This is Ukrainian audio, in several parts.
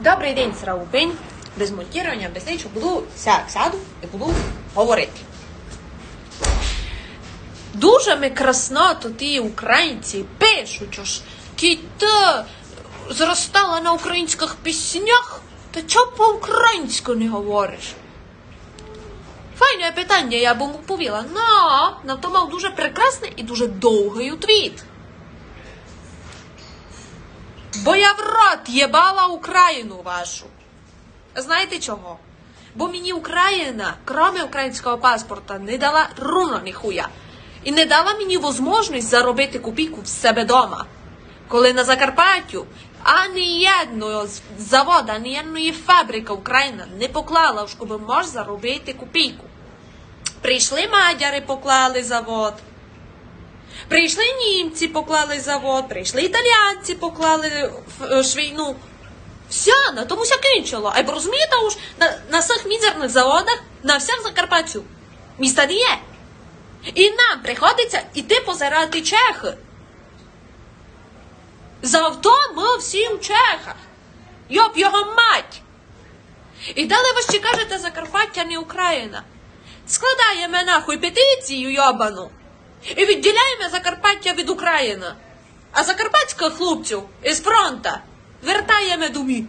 Добрий день, Сраупень. Без монтірування, без нічого буду сяк сяду і буду говорити. Дуже ми красно ті українці пишуть, що ж кіта зростала на українських піснях, та чого по-українську не говориш? Файне питання, я б йому повіла. Но, на то мав дуже прекрасний і дуже довгий отвіт. Бо я в рот єбала Україну вашу. Знаєте чого? Бо мені Україна, крім українського паспорта, не дала руно ніхуя. І не дала мені можливість заробити копійку в себе дома. Коли на Закарпаттю ані одного з- завода, ані одної фабрики Україна не поклала, щоб може заробити копійку. Прийшли мадяри, поклали завод. Прийшли німці, поклали завод, прийшли італіянці, поклали е, швейну. Все, на тому ся кінчило. А й розумієте, уж на, на цих мізерних заводах на всіх Закарпаттю міста не є. І нам приходиться іти позирати Чехи. Завто ми всі в Чехах. Йоп його мать. І далі ви ще кажете Закарпаття не Україна. Складаємо нахуй петицію йобану і відділяємо Закарпаття від України. А закарпатських хлопців із фронта вертаємо домі.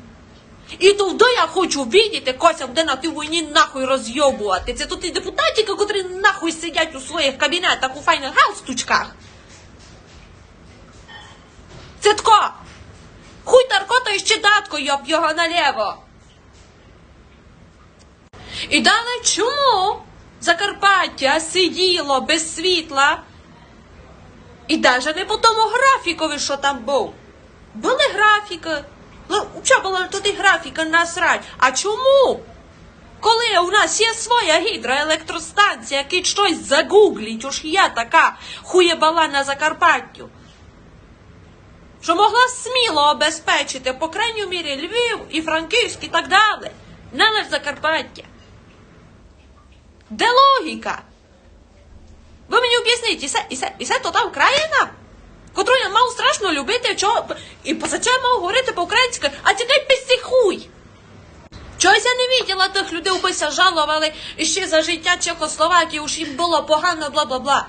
І туди я хочу видіти, Кося буде на тій війні нахуй розйобувати. Це тут і депутатики, котрі нахуй сидять у своїх кабінетах у файних галстучках. Це тако. Хуй таркота і ще датко, йоб його наліво. І далі чому Закарпаття сиділо без світла? І навіть не по тому графікові, що там був. Були графіки. Ну, що було туди графіка насрать? А чому? Коли у нас є своя гідроелектростанція, який щось загугліть, уж я така хуєбала на Закарпаттю, що могла сміло обезпечити, по крайній мірі, Львів і Франківськ і так далі. Не лише Закарпаття. Де логіка? Ви мені об'ясніть, і це, і це, і це то та Україна? Котру я мав страшно любити, чого, і поза чого я мав говорити по-українськи, а тільки пістихуй. Чогось я не виділа тих людей, бися жалували ще за життя Чехословакії, уж їм було погано, бла-бла-бла.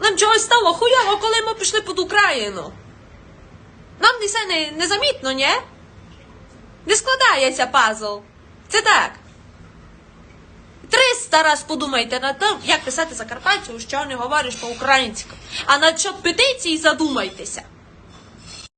Нам чогось стало хуйово, коли ми пішли під Україну. Нам не, незамітно, ні? Не складається пазл. Це так. Триста раз подумайте над тим, як писати закарпатцю, що не говориш по-українськи. А над що петиції задумайтеся.